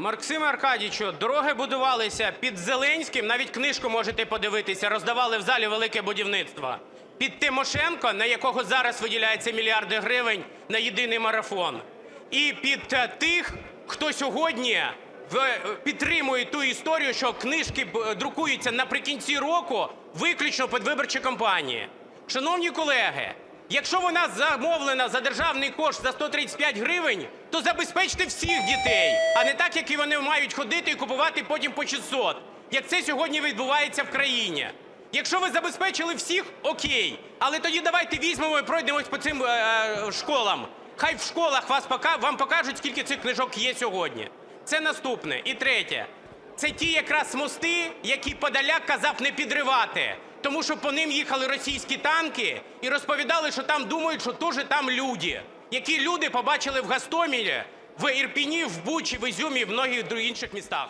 Максиме Аркадійовичу, дороги будувалися під Зеленським, навіть книжку можете подивитися, роздавали в залі велике будівництво. Під Тимошенко, на якого зараз виділяється мільярди гривень на єдиний марафон. І під е, тих, хто сьогодні е, підтримує ту історію, що книжки друкуються наприкінці року виключно під виборчі кампанії. Шановні колеги, Якщо вона замовлена за державний кошт за 135 гривень, то забезпечте всіх дітей, а не так, як і вони мають ходити і купувати потім по 600, як це сьогодні відбувається в країні. Якщо ви забезпечили всіх, окей. Але тоді давайте візьмемо і пройдемось по цим е, е, школам. Хай в школах вас пока, вам покажуть, скільки цих книжок є сьогодні. Це наступне. І третє. Це ті якраз мости, які Подоляк казав не підривати. Тому що по ним їхали російські танки і розповідали, що там думають, що теж там люди. Які люди побачили в Гастомілі, в Ірпіні, в Бучі, в Ізюмі, в многих інших містах.